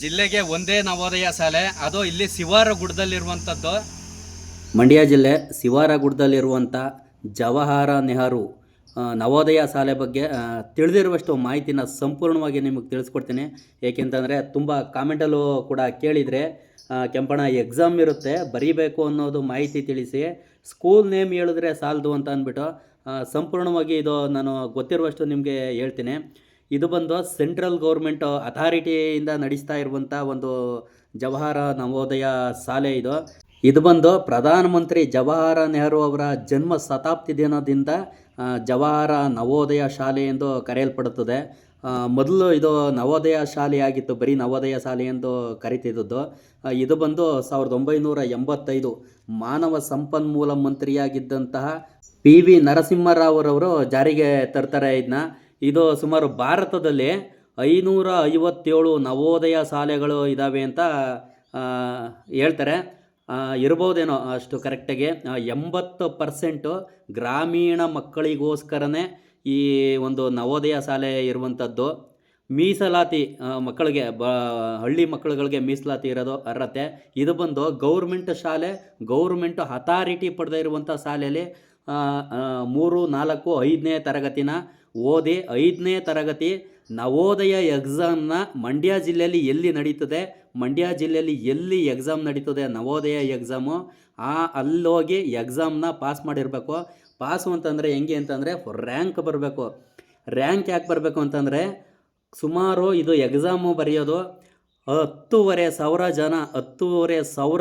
ಜಿಲ್ಲೆಗೆ ಒಂದೇ ನವೋದಯ ಶಾಲೆ, ಅದು ಇಲ್ಲಿ ಶಿವಾರ ಗುಡ್ಡದಲ್ಲಿರುವಂಥದ್ದು ಮಂಡ್ಯ ಜಿಲ್ಲೆ ಶಿವಾರಗುಡ್ದಲ್ಲಿರುವಂಥ ಜವಾಹರ ನೆಹರು ನವೋದಯ ಶಾಲೆ ಬಗ್ಗೆ ತಿಳಿದಿರುವಷ್ಟು ಮಾಹಿತಿನ ಸಂಪೂರ್ಣವಾಗಿ ನಿಮಗೆ ತಿಳಿಸ್ಕೊಡ್ತೀನಿ. ಏಕೆಂತಂದರೆ ತುಂಬ ಕಾಮೆಂಟಲ್ಲೂ ಕೂಡ ಕೇಳಿದರೆ ಕೆಂಪಣ್ಣ ಎಕ್ಸಾಮ್ ಇರುತ್ತೆ, ಬರೀಬೇಕು ಅನ್ನೋದು ಮಾಹಿತಿ ತಿಳಿಸಿ, ಸ್ಕೂಲ್ ನೇಮ್ ಹೇಳಿದ್ರೆ ಸಾಲದು ಅಂತ ಅಂದ್ಬಿಟ್ಟು ಸಂಪೂರ್ಣವಾಗಿ ಇದು ನಾನು ಗೊತ್ತಿರುವಷ್ಟು ನಿಮಗೆ ಹೇಳ್ತೀನಿ. ಇದು ಬಂದು ಸೆಂಟ್ರಲ್ ಗೌರ್ಮೆಂಟ್ ಅಥಾರಿಟಿಯಿಂದ ನಡೆಸ್ತಾ ಇರುವಂಥ ಒಂದು ಜವಾಹರ ನವೋದಯ ಶಾಲೆ ಇದು. ಇದು ಬಂದು ಪ್ರಧಾನಮಂತ್ರಿ ಜವಾಹರ ನೆಹರು ಅವರ ಜನ್ಮ ಶತಾಬ್ದಿ ದಿನದಿಂದ ಜವಾಹರ ನವೋದಯ ಶಾಲೆ ಎಂದು ಕರೆಯಲ್ಪಡುತ್ತದೆ. ಮೊದಲು ಇದು ನವೋದಯ ಶಾಲೆಯಾಗಿತ್ತು ಬರೀ ನವೋದಯ ಶಾಲೆ ಎಂದು ಕರಿತಿದ್ದದ್ದು. ಇದು ಬಂದು ಸಾವಿರದ ಒಂಬೈನೂರ ಎಂಬತ್ತೈದು ಮಾನವ ಸಂಪನ್ಮೂಲ ಮಂತ್ರಿಯಾಗಿದ್ದಂತಹ ಪಿ ವಿ ನರಸಿಂಹರಾವ್ರವರು ಜಾರಿಗೆ ತರ್ತಾರೆ ಇದನ್ನ ಇದು ಸುಮಾರು ಭಾರತದಲ್ಲಿ ಐನೂರ ಐವತ್ತೇಳು ನವೋದಯ ಶಾಲೆಗಳು ಇದ್ದಾವೆ ಅಂತ ಹೇಳ್ತಾರೆ. ಇರ್ಬೋದೇನೋ ಅಷ್ಟು ಕರೆಕ್ಟಾಗಿ. ಎಂಬತ್ತು ಪರ್ಸೆಂಟು ಗ್ರಾಮೀಣ ಮಕ್ಕಳಿಗೋಸ್ಕರನೇ ಈ ಒಂದು ನವೋದಯ ಶಾಲೆ ಇರುವಂಥದ್ದು. ಮೀಸಲಾತಿ ಮಕ್ಕಳಿಗೆ, ಬ, ಹಳ್ಳಿ ಮಕ್ಕಳುಗಳಿಗೆ ಮೀಸಲಾತಿ ಇರೋದು ಅರ್ಹತೆ. ಇದು ಬಂದು ಗೌರ್ಮೆಂಟ್ ಶಾಲೆ, ಗೌರ್ಮೆಂಟ್ ಅಥಾರಿಟಿ ಪಡೆದೇ ಇರುವಂಥ ಶಾಲೆಯಲ್ಲಿ ಮೂರು, ನಾಲ್ಕು, ಐದನೇ ತರಗತಿನ ಓದಿ ಐದನೇ ತರಗತಿ ನವೋದಯ ಎಕ್ಸಾಮ್ನ ಮಂಡ್ಯ ಜಿಲ್ಲೆಯಲ್ಲಿ ಎಲ್ಲಿ ನಡೀತದೆ? ಮಂಡ್ಯ ಜಿಲ್ಲೆಯಲ್ಲಿ ಎಲ್ಲಿ ಎಕ್ಸಾಮ್ ನಡೀತದೆ? ನವೋದಯ ಎಕ್ಸಾಮು. ಆ, ಅಲ್ಲೋಗಿ ಎಕ್ಸಾಮ್ನ ಪಾಸ್ ಮಾಡಿರಬೇಕು. ಪಾಸು ಅಂತಂದರೆ ಹೆಂಗೆ ಅಂತಂದರೆ ರ್ಯಾಂಕ್ ಬರಬೇಕು. ರ್ಯಾಂಕ್ ಯಾಕೆ ಬರಬೇಕು ಅಂತಂದರೆ ಸುಮಾರು ಇದು ಎಕ್ಸಾಮು ಬರೆಯೋದು ಹತ್ತೂವರೆ ಸಾವಿರ ಜನ, ಹತ್ತೂವರೆ ಸಾವಿರ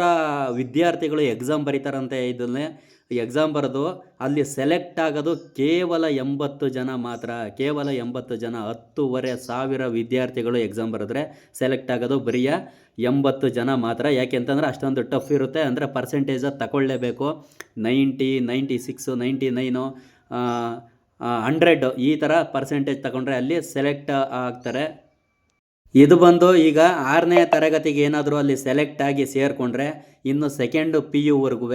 ವಿದ್ಯಾರ್ಥಿಗಳು ಎಕ್ಸಾಮ್ ಬರೀತಾರಂತೆ ಇದನ್ನೇ. ಎಕ್ಸಾಮ್ ಬರೆದು ಅಲ್ಲಿ ಸೆಲೆಕ್ಟ್ ಆಗೋದು ಕೇವಲ ಎಂಬತ್ತು ಜನ ಮಾತ್ರ, ಕೇವಲ ಎಂಬತ್ತು ಜನ, ಹತ್ತೂವರೆ ಸಾವಿರ ವಿದ್ಯಾರ್ಥಿಗಳು ಎಕ್ಸಾಮ್ ಬರೆದ್ರೆ ಸೆಲೆಕ್ಟ್ ಆಗೋದು ಬರೀಯ ಎಂಬತ್ತು ಜನ ಮಾತ್ರ. ಯಾಕೆ ಅಂತಂದರೆ ಅಷ್ಟೊಂದು ಟಫ್ ಇರುತ್ತೆ. ಅಂದರೆ percentage ತಗೊಳ್ಳೇಬೇಕು. Ninety ninety six ninety nine hundred ಈ ಥರ ಪರ್ಸೆಂಟೇಜ್ ತಗೊಂಡ್ರೆ ಅಲ್ಲಿ ಸೆಲೆಕ್ಟ್ ಆಗ್ತಾರೆ. ಇದು ಬಂದು ಈಗ ಆರನೇ ತರಗತಿಗೆ ಏನಾದರೂ ಅಲ್ಲಿ ಸೆಲೆಕ್ಟ್ ಆಗಿ ಸೇರಿಕೊಂಡ್ರೆ ಇನ್ನು ಸೆಕೆಂಡು ಪಿ ಯುವರೆಗೂ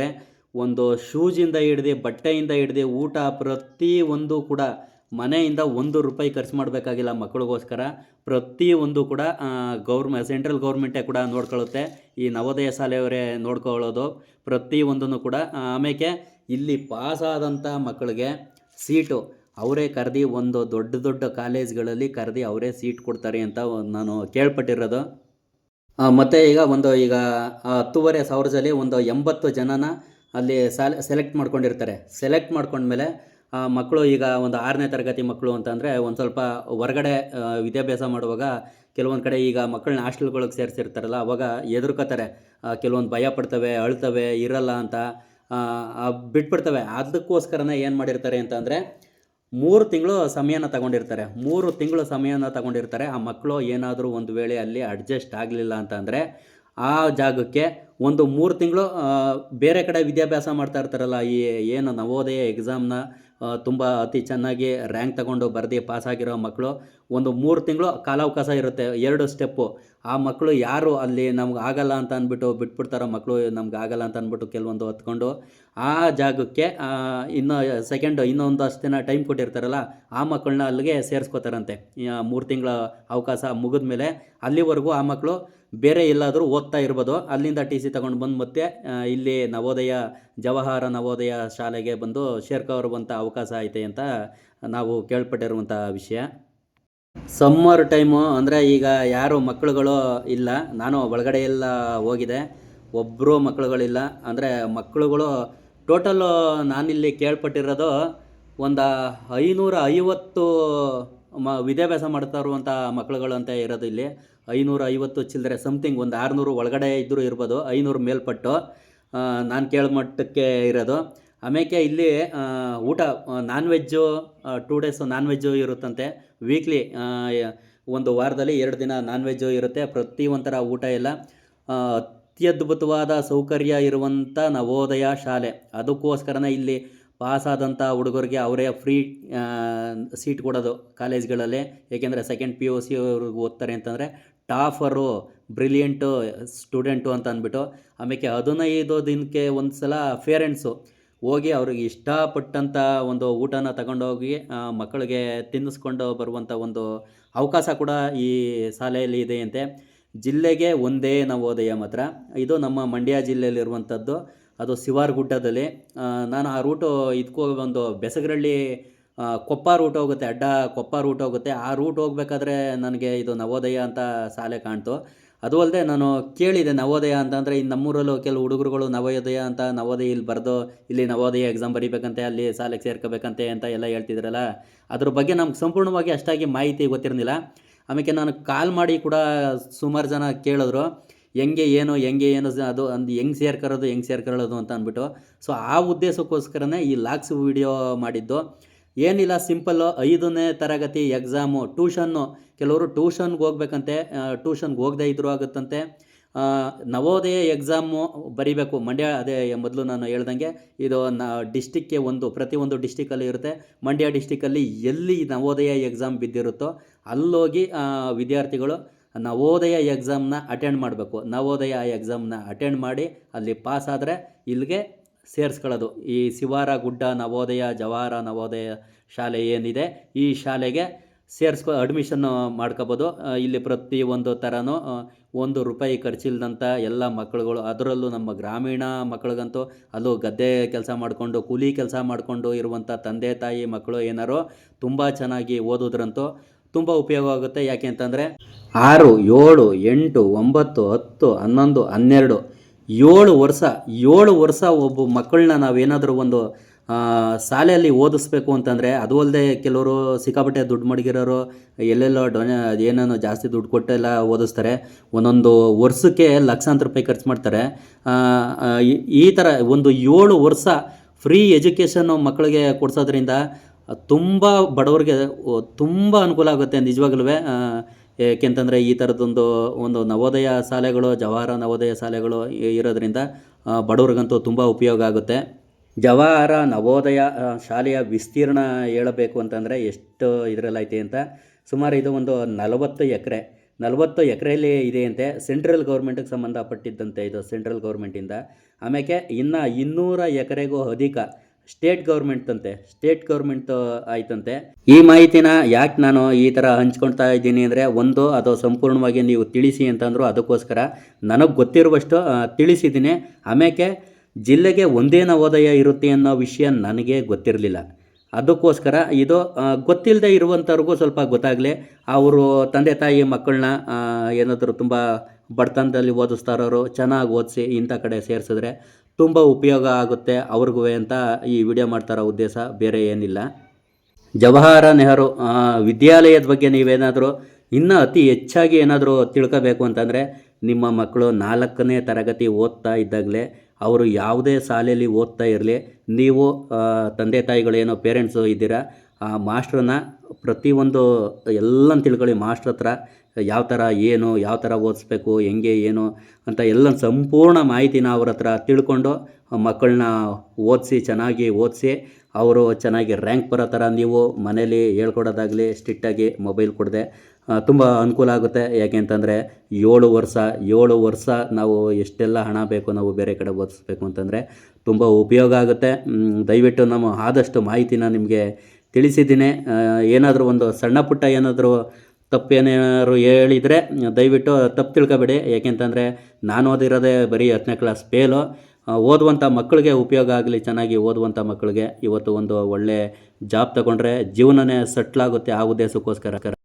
ಒಂದು ಶೂಜಿಂದ ಹಿಡ್ದು, ಬಟ್ಟೆಯಿಂದ ಹಿಡ್ದು, ಊಟ ಪ್ರತಿ ಒಂದು ಕೂಡ ಮನೆಯಿಂದ ಒಂದು ರೂಪಾಯಿ ಖರ್ಚು ಮಾಡಬೇಕಾಗಿಲ್ಲ ಮಕ್ಕಳಿಗೋಸ್ಕರ. ಪ್ರತಿಯೊಂದು ಕೂಡ ಗೌರ್ಮೆ, ಸೆಂಟ್ರಲ್ ಗೌರ್ಮೆಂಟೇ ಕೂಡ ನೋಡ್ಕೊಳ್ಳುತ್ತೆ. ಈ ನವೋದಯ ಶಾಲೆಯವರೇ ನೋಡ್ಕೊಳ್ಳೋದು. ಪ್ರತಿಯೊಂದನ್ನು ಕೂಡ ಆಮೇಲೆ ಇಲ್ಲಿ ಪಾಸಾದಂಥ ಮಕ್ಕಳಿಗೆ ಸೀಟು. ಅವರೇ ಕರೆದಿ ಒಂದು ದೊಡ್ಡ ದೊಡ್ಡ ಕಾಲೇಜ್ಗಳಲ್ಲಿ ಕರೆದಿ ಅವರೇ ಸೀಟ್ ಕೊಡ್ತಾರೆ ಅಂತ ನಾನು ಕೇಳ್ಪಟ್ಟಿರೋದು. ಮತ್ತು ಈಗ ಒಂದು ಈಗ ಹತ್ತೂವರೆ ಸಾವಿರದಲ್ಲಿ ಒಂದು ಎಂಬತ್ತು ಜನನ ಅಲ್ಲಿ ಸಾಲೆ ಸೆಲೆಕ್ಟ್ ಮಾಡ್ಕೊಂಡಿರ್ತಾರೆ. ಸೆಲೆಕ್ಟ್ ಮಾಡ್ಕೊಂಡ್ಮೇಲೆ ಮಕ್ಕಳು ಈಗ ಒಂದು ಆರನೇ ತರಗತಿ ಮಕ್ಕಳು ಅಂತಂದರೆ ಒಂದು ಸ್ವಲ್ಪ ಹೊರಗಡೆ ವಿದ್ಯಾಭ್ಯಾಸ ಮಾಡುವಾಗ ಕೆಲವೊಂದು ಕಡೆ ಈಗ ಮಕ್ಕಳನ್ನ ಹಾಸ್ಟೆಲ್ಗಳಿಗೆ ಸೇರಿಸಿರ್ತಾರಲ್ಲ, ಅವಾಗ ಎದುರ್ಕೋತಾರೆ. ಕೆಲವೊಂದು ಭಯ ಪಡ್ತವೆ, ಅಳ್ತವೆ, ಇರಲ್ಲ ಅಂತ ಬಿಟ್ಬಿಡ್ತವೆ. ಅದಕ್ಕೋಸ್ಕರನೇ ಏನು ಮಾಡಿರ್ತಾರೆ ಅಂತಂದರೆ ಮೂರು ತಿಂಗಳು ಸಮಯನ ತಗೊಂಡಿರ್ತಾರೆ. ಮೂರು ತಿಂಗಳು ಸಮಯನ ತಗೊಂಡಿರ್ತಾರೆ. ಆ ಮಕ್ಕಳು ಏನಾದರೂ ಒಂದು ವೇಳೆ ಅಲ್ಲಿ ಅಡ್ಜಸ್ಟ್ ಆಗಲಿಲ್ಲ ಅಂತಂದರೆ ಆ ಜಾಗಕ್ಕೆ ಒಂದು ಮೂರು ತಿಂಗಳು ಬೇರೆ ಕಡೆ ವಿದ್ಯಾಭ್ಯಾಸ ಮಾಡ್ತಾ ಇರ್ತಾರಲ್ಲ, ಈ ಏನು ನವೋದಯ ಎಕ್ಸಾಮ್ನ ತುಂಬ ಅತಿ ಚೆನ್ನಾಗಿ ರ್ಯಾಂಕ್ ತಗೊಂಡು ಬರೆದು ಪಾಸಾಗಿರೋ ಮಕ್ಕಳು ಒಂದು ಮೂರು ತಿಂಗಳು ಕಾಲಾವಕಾಶ ಇರುತ್ತೆ, ಎರಡು ಸ್ಟೆಪ್ಪು ಆ ಮಕ್ಕಳು ಯಾರು ಅಲ್ಲಿ ನಮ್ಗೆ ಆಗಲ್ಲ ಅಂತ ಅಂದ್ಬಿಟ್ಟು ಬಿಟ್ಬಿಡ್ತಾರೋ ಮಕ್ಕಳು ನಮ್ಗೆ ಆಗಲ್ಲ ಅಂತ ಅಂದ್ಬಿಟ್ಟು ಕೆಲವೊಂದು ಹೊತ್ಕೊಂಡು, ಆ ಜಾಗಕ್ಕೆ ಇನ್ನೂ ಸೆಕೆಂಡ್ ಇನ್ನೊಂದಷ್ಟು ದಿನ ಟೈಮ್ ಕೊಟ್ಟಿರ್ತಾರಲ್ಲ, ಆ ಮಕ್ಕಳನ್ನ ಅಲ್ಲಿಗೆ ಸೇರಿಸ್ಕೋತಾರಂತೆ. ಮೂರು ತಿಂಗಳ ಅವಕಾಶ ಮುಗಿದ ಮೇಲೆ ಅಲ್ಲಿವರೆಗೂ ಆ ಮಕ್ಕಳು ಬೇರೆ ಎಲ್ಲಾದರೂ ಓದ್ತಾ ಇರ್ಬೋದು. ಅಲ್ಲಿಂದ ಟಿ ಸಿ ತಗೊಂಡು ಬಂದು ಮತ್ತೆ ಇಲ್ಲಿ ನವೋದಯ, ಜವಾಹರ ನವೋದಯ ಶಾಲೆಗೆ ಬಂದು ಸೇರ್ಕೋರುವಂಥ ಅವಕಾಶ ಐತೆ ಅಂತ ನಾವು ಕೇಳ್ಪಟ್ಟಿರುವಂಥ ವಿಷಯ. ಸಮ್ಮರ್ ಟೈಮು ಅಂದರೆ ಈಗ ಯಾರು ಮಕ್ಕಳುಗಳು ಇಲ್ಲ. ನಾನು ಒಳಗಡೆ ಎಲ್ಲ ಹೋಗಿದೆ. ಒಬ್ಬರು ಮಕ್ಕಳುಗಳಿಲ್ಲ ಅಂದರೆ ಮಕ್ಕಳುಗಳು ಟೋಟಲ್ಲು ನಾನಿಲ್ಲಿ ಕೇಳ್ಪಟ್ಟಿರೋದು ಒಂದು ಐನೂರ ಐವತ್ತು ಮ, ವಿದ್ಯಾಭ್ಯಾಸ ಮಾಡ್ತಾ ಇರುವಂಥ ಮಕ್ಕಳುಗಳು ಅಂತ ಇರೋದು ಇಲ್ಲಿ. ಐನೂರ ಐವತ್ತು ಚಿಲ್ಲರೆ ಸಮಥಿಂಗ್ ಒಂದು ಆರುನೂರು ಒಳಗಡೆ ಇದ್ದರೂ ಇರ್ಬೋದು, ಐನೂರು ಮೇಲ್ಪಟ್ಟು ನಾನು ಕೇಳೋ ಮಟ್ಟಕ್ಕೆ ಇರೋದು. ಆಮೇಲೆ ಇಲ್ಲಿ ಊಟ non veg two days non veg ಇರುತ್ತಂತೆ. ವೀಕ್ಲಿ ಒಂದು ವಾರದಲ್ಲಿ ಎರಡು ದಿನ ನಾನ್ ವೆಜ್ಜು ಇರುತ್ತೆ. ಪ್ರತಿ ಒಂಥರ ಊಟ ಎಲ್ಲ ಅತ್ಯದ್ಭುತವಾದ ಸೌಕರ್ಯ ಇರುವಂಥ ನವೋದಯ ಶಾಲೆ. ಅದಕ್ಕೋಸ್ಕರನೇ ಇಲ್ಲಿ ಪಾಸಾದಂಥ ಹುಡುಗರಿಗೆ ಅವರೇ ಫ್ರೀ ಸೀಟ್ ಕೊಡೋದು ಕಾಲೇಜ್ಗಳಲ್ಲಿ. ಏಕೆಂದರೆ ಸೆಕೆಂಡ್ ಪಿ ಯು ಸಿ ಅವ್ರಿಗೆ ಓದ್ತಾರೆ ಅಂತಂದರೆ ಟಾಫರು, ಬ್ರಿಲಿಯಂಟು ಸ್ಟೂಡೆಂಟು ಅಂತ ಅಂದ್ಬಿಟ್ಟು ಆಮೇಲೆ ಹದಿನೈದು ದಿನಕ್ಕೆ ಒಂದು ಸಲ ಫೇರೆಂಟ್ಸು ಹೋಗಿ ಅವ್ರಿಗೆ ಇಷ್ಟಪಟ್ಟಂಥ ಒಂದು ಊಟನ ತಗೊಂಡೋಗಿ ಮಕ್ಕಳಿಗೆ ತಿನ್ನಿಸ್ಕೊಂಡು ಬರುವಂಥ ಒಂದು ಅವಕಾಶ ಕೂಡ ಈ ಶಾಲೆಯಲ್ಲಿ ಇದೆಯಂತೆ. ಜಿಲ್ಲೆಗೆ ಒಂದೇ ನವೋದಯ ಮಾತ್ರ. ಇದು ನಮ್ಮ ಮಂಡ್ಯ ಜಿಲ್ಲೆಯಲ್ಲಿರುವಂಥದ್ದು. ಅದು ಶಿವಾರ್ ಗುಡ್ಡದಲ್ಲಿ ನಾನು ಆ ರೂಟು ಇದಕ್ಕೂ ಒಂದು ಬೆಸಗರಳ್ಳಿ ಕೊಪ್ಪ ರೂಟ್ ಹೋಗುತ್ತೆ, ಅಡ್ಡ ಕೊಪ್ಪ ರೂಟ್ ಹೋಗುತ್ತೆ. ಆ ರೂಟ್ ಹೋಗ್ಬೇಕಾದ್ರೆ ನನಗೆ ಇದು ನವೋದಯ ಅಂತ ಶಾಲೆ ಕಾಣ್ತು. ಅದು ಅಲ್ಲದೆ ನಾನು ಕೇಳಿದೆ ನವೋದಯ ಅಂತಂದರೆ ಇನ್ನು ನಮ್ಮೂರಲ್ಲೂ ಕೆಲವು ಹುಡುಗರುಗಳು ನವೋದಯ ಅಂತ, ನವೋದಯ ಇಲ್ಲಿ ಬರೆದು ಇಲ್ಲಿ ನವೋದಯ ಎಕ್ಸಾಮ್ ಬರೀಬೇಕಂತೆ, ಅಲ್ಲಿ ಶಾಲೆಗೆ ಸೇರ್ಕೋಬೇಕಂತೆ ಅಂತ ಎಲ್ಲ ಹೇಳ್ತಿದ್ರಲ್ಲ, ಅದ್ರ ಬಗ್ಗೆ ನಮ್ಗೆ ಸಂಪೂರ್ಣವಾಗಿ ಅಷ್ಟಾಗಿ ಮಾಹಿತಿ ಗೊತ್ತಿರಲಿಲ್ಲ. ಆಮೇಲೆ ನಾನು ಕಾಲ್ ಮಾಡಿ ಕೂಡ ಸುಮಾರು ಜನ ಕೇಳಿದ್ರು. ಹೆಂಗೆ ಏನು ಹೆಂಗೆ ಏನು ಅದು ಅಂದು ಹೆಂಗೆ ಸೇರ್ಕರೋದು, ಹೆಂಗೆ ಸೇರ್ಕೊಳ್ಳೋದು ಅಂತ ಅಂದ್ಬಿಟ್ಟು. ಸೊ ಆ ಉದ್ದೇಶಕ್ಕೋಸ್ಕರನೇ ಈ ಲಾಕ್ಸ್ ವಿಡಿಯೋ ಮಾಡಿದ್ದು. ಏನಿಲ್ಲ ಸಿಂಪಲ್ಲು ಐದನೇ ತರಗತಿ ಎಕ್ಸಾಮು, ಟ್ಯೂಷನ್ನು. ಕೆಲವರು ಟ್ಯೂಷನ್ಗೆ ಹೋಗ್ಬೇಕಂತೆ ಟ್ಯೂಷನ್ಗೆ ಹೋಗದೇ ಇದ್ರೂ ಆಗುತ್ತಂತೆ. ನವೋದಯ ಎಕ್ಸಾಮು ಬರೀಬೇಕು. ಮಂಡ್ಯ, ಅದೇ ಮೊದಲು ನಾನು ಹೇಳ್ದಂಗೆ, ಇದು ನ, ಡಿಸ್ಟಿಕ್ಗೆ ಒಂದು, ಪ್ರತಿಯೊಂದು ಡಿಸ್ಟಿಕಲ್ಲಿ ಇರುತ್ತೆ. ಮಂಡ್ಯ ಡಿಸ್ಟಿಕಲ್ಲಿ ಎಲ್ಲಿ ನವೋದಯ ಎಕ್ಸಾಮ್ ಬಿದ್ದಿರುತ್ತೋ ಅಲ್ಲೋಗಿ ವಿದ್ಯಾರ್ಥಿಗಳು ನವೋದಯ ಎಕ್ಸಾಮ್ನ ಅಟೆಂಡ್ ಮಾಡಬೇಕು. ನವೋದಯ ಎಕ್ಸಾಮ್ನ ಅಟೆಂಡ್ ಮಾಡಿ ಅಲ್ಲಿ ಪಾಸ್ ಆದರೆ ಇಲ್ಲಿಗೆ ಸೇರಿಸ್ಕೊಳ್ಳೋದು. ಈ ಶಿವಾರ ಗುಡ್ಡ ನವೋದಯ ಜವಾಹರ ನವೋದಯ ಶಾಲೆ ಏನಿದೆ, ಈ ಶಾಲೆಗೆ ಸೇರಿಸ್ಕೊ ಅಡ್ಮಿಷನ್ನು ಮಾಡ್ಕೋಬೋದು. ಇಲ್ಲಿ ಪ್ರತಿ ಒಂದು ಥರನೂ ಒಂದು ರೂಪಾಯಿ ಖರ್ಚಿಲ್ದಂಥ ಎಲ್ಲ ಮಕ್ಕಳುಗಳು, ಅದರಲ್ಲೂ ನಮ್ಮ ಗ್ರಾಮೀಣ ಮಕ್ಕಳಿಗಂತೂ ಅಲ್ಲೂ ಗದ್ದೆ ಕೆಲಸ ಮಾಡಿಕೊಂಡು, ಕೂಲಿ ಕೆಲಸ ಮಾಡಿಕೊಂಡು ಇರುವಂಥ ತಂದೆ ತಾಯಿ ಮಕ್ಕಳು ಏನಾರು ತುಂಬ ಚೆನ್ನಾಗಿ ಓದೋದ್ರಂತೂ ತುಂಬ ಉಪಯೋಗ ಆಗುತ್ತೆ. ಯಾಕೆ ಅಂತಂದರೆ ಆರು, ಏಳು, ಎಂಟು, ಒಂಬತ್ತು, ಹತ್ತು, ಹನ್ನೊಂದು, ಹನ್ನೆರಡು, ಏಳು ವರ್ಷ ಏಳು ವರ್ಷ ಒಬ್ಬ ಮಕ್ಕಳನ್ನ ನಾವೇನಾದರೂ ಒಂದು ಶಾಲೆಯಲ್ಲಿ ಓದಿಸ್ಬೇಕು ಅಂತಂದರೆ ಅದು ಅಲ್ಲದೆ ಕೆಲವರು ಸಿಕ್ಕಾಪಟ್ಟೆ ದುಡ್ಡು ಮಡಗಿರೋರು, ಎಲ್ಲೆಲ್ಲೋ ಡೊನೆ, ಏನೇನೋ ಜಾಸ್ತಿ ದುಡ್ಡು ಕೊಟ್ಟೆಲ್ಲ ಓದಿಸ್ತಾರೆ. ಒಂದೊಂದು ವರ್ಷಕ್ಕೆ ಲಕ್ಷಾಂತರ ರೂಪಾಯಿ ಖರ್ಚು ಮಾಡ್ತಾರೆ. ಈ ಥರ ಒಂದು ಏಳು ವರ್ಷ ಫ್ರೀ ಎಜುಕೇಷನ್ನು ಮಕ್ಕಳಿಗೆ ಕೊಡ್ಸೋದ್ರಿಂದ ತುಂಬ ಬಡವರಿಗೆ ತುಂಬ ಅನುಕೂಲ ಆಗುತ್ತೆ ನಿಜವಾಗ್ಲೂ ಏಕೆಂತಂದರೆ ಈ ಥರದ್ದೊಂದು ಒಂದು ನವೋದಯ ಶಾಲೆಗಳು, ಜವಾಹರ ನವೋದಯ ಶಾಲೆಗಳು ಇರೋದರಿಂದ ಬಡವ್ರಿಗಂತೂ ತುಂಬ ಉಪಯೋಗ ಆಗುತ್ತೆ. ಜವಾಹರ ನವೋದಯ ಶಾಲೆಯ ವಿಸ್ತೀರ್ಣ ಹೇಳಬೇಕು ಅಂತಂದರೆ ಎಷ್ಟು ಇದರಲ್ಲೈತೆ ಅಂತ, ಸುಮಾರು ಇದು ಒಂದು ನಲವತ್ತು ಎಕರೆ. ನಲವತ್ತು ಎಕರೆಯಲ್ಲಿ ಇದೆಯಂತೆ ಸೆಂಟ್ರಲ್ ಗೌರ್ಮೆಂಟಿಗೆ ಸಂಬಂಧಪಟ್ಟಿದ್ದಂತೆ ಇದು ಸೆಂಟ್ರಲ್ ಗೌರ್ಮೆಂಟಿಂದ. ಆಮೇಲೆ ಇನ್ನು ಇನ್ನೂರ ಎಕರೆಗೂ ಅಧಿಕ ಸ್ಟೇಟ್ ಗೌರ್ಮೆಂಟ್ ಅಂತೆ ಸ್ಟೇಟ್ ಗೌರ್ಮೆಂಟ್ ಆಯ್ತಂತೆ. ಈ ಮಾಹಿತಿನ ಯಾಕೆ ನಾನು ಈ ಥರ ಹಂಚ್ಕೊಳ್ತಾ ಇದ್ದೀನಿ ಅಂದರೆ, ಒಂದು, ಅದು ಸಂಪೂರ್ಣವಾಗಿ ನೀವು ತಿಳಿಸಿ ಅಂತಂದ್ರು ಅದಕ್ಕೋಸ್ಕರ. ನನಗೆ ಗೊತ್ತಿರುವಷ್ಟು ತಿಳಿಸಿದ್ದೀನಿ. ಆಮೇಲೆ ಜಿಲ್ಲೆಗೆ ಒಂದೇ ನವೋದಯ ಇರುತ್ತೆ ಅನ್ನೋ ವಿಷಯ ನನಗೆ ಗೊತ್ತಿರಲಿಲ್ಲ. ಅದಕ್ಕೋಸ್ಕರ ಇದು ಗೊತ್ತಿಲ್ಲದೆ ಇರುವಂಥವ್ರಿಗೂ ಸ್ವಲ್ಪ ಗೊತ್ತಾಗಲಿ. ಅವರು ತಂದೆ ತಾಯಿ ಮಕ್ಕಳನ್ನ ಏನಾದರೂ ತುಂಬ ಬಡತನದಲ್ಲಿ ಓದಿಸ್ತಾರೋರು ಚೆನ್ನಾಗಿ ಓದಿಸಿ ಇಂಥ ಕಡೆ ಸೇರಿಸಿದ್ರೆ ತುಂಬ ಉಪಯೋಗ ಆಗುತ್ತೆ ಅವ್ರಿಗೂ ಅಂತ ಈ ವಿಡಿಯೋ ಮಾಡ್ತಾರೋ ಉದ್ದೇಶ ಬೇರೆ ಏನಿಲ್ಲ. ಜವಾಹರ ನೆಹರು ವಿದ್ಯಾಲಯದ ಬಗ್ಗೆ ನೀವೇನಾದರೂ ಇನ್ನೂ ಅತಿ ಹೆಚ್ಚಾಗಿ ಏನಾದರೂ ತಿಳ್ಕೋಬೇಕು ಅಂತಂದರೆ ನಿಮ್ಮ ಮಕ್ಕಳು ನಾಲ್ಕನೇ ತರಗತಿ ಓದ್ತಾ ಇದ್ದಾಗಲೇ ಅವರು ಯಾವುದೇ ಶಾಲೆಯಲ್ಲಿ ಓದ್ತಾ ಇರಲಿ, ನೀವು ತಂದೆ ತಾಯಿಗಳು ಏನೋ ಪೇರೆಂಟ್ಸು ಇದ್ದೀರಾ, ಆ ಮಾಸ್ಟ್ರನ್ನ ಪ್ರತಿಯೊಂದು ಎಲ್ಲ ತಿಳ್ಕೊಳ್ಳಿ ಮಾಸ್ಟ್ರ್ ಹತ್ರ ಯಾವ ಥರ ಏನು, ಯಾವ ಥರ ಓದಿಸ್ಬೇಕು, ಹೆಂಗೆ ಏನು ಅಂತ ಎಲ್ಲ ಸಂಪೂರ್ಣ ಮಾಹಿತಿನ ಅವ್ರ ಹತ್ರ ತಿಳ್ಕೊಂಡು ಮಕ್ಕಳನ್ನ ಓದಿಸಿ, ಚೆನ್ನಾಗಿ ಓದಿಸಿ ಅವರು ಚೆನ್ನಾಗಿ ರ್ಯಾಂಕ್ ಬರೋ ಥರ ನೀವು ಮನೇಲಿ ಹೇಳ್ಕೊಡೋದಾಗಲಿ ಸ್ಟ್ರಿಕ್ಟಾಗಿ ಮೊಬೈಲ್ ಕೊಡದೆ ತುಂಬ ಅನುಕೂಲ ಆಗುತ್ತೆ. ಯಾಕೆ ಅಂತಂದರೆ ಏಳು ವರ್ಷ ಏಳು ವರ್ಷ ನಾವು ಎಷ್ಟೆಲ್ಲ ಹಣ ಬೇಕು ನಾವು ಬೇರೆ ಕಡೆ ಓದಿಸ್ಬೇಕು ಅಂತಂದರೆ ತುಂಬ ಉಪಯೋಗ ಆಗುತ್ತೆ. ದಯವಿಟ್ಟು ನಮ್ಮ ಆದಷ್ಟು ಮಾಹಿತಿನ ನಿಮಗೆ ತಿಳಿಸಿದ್ದೀನಿ. ಏನಾದರೂ ಒಂದು ಸಣ್ಣ ಪುಟ್ಟ ಏನಾದರೂ ತಪ್ಪೇನಾದ್ರು ಹೇಳಿದರೆ, ದಯವಿಟ್ಟು ತಪ್ಪು ತಿಳ್ಕೊಬೇಡಿ. ಯಾಕೆಂತಂದರೆ ನಾನು ಓದಿರೋದೇ ಬರೀ ಹತ್ತನೇ ಕ್ಲಾಸ್ ಫೇಲು ಓದುವಂಥ ಮಕ್ಕಳಿಗೆ ಉಪಯೋಗ ಆಗಲಿ, ಚೆನ್ನಾಗಿ ಓದುವಂಥ ಮಕ್ಕಳಿಗೆ. ಇವತ್ತು ಒಂದು ಒಳ್ಳೆ ಜಾಬ್ ತಗೊಂಡ್ರೆ ಜೀವನನೇ ಸೆಟ್ಲಾಗುತ್ತೆ ಆ ಉದ್ದೇಶಕ್ಕೋಸ್ಕರ.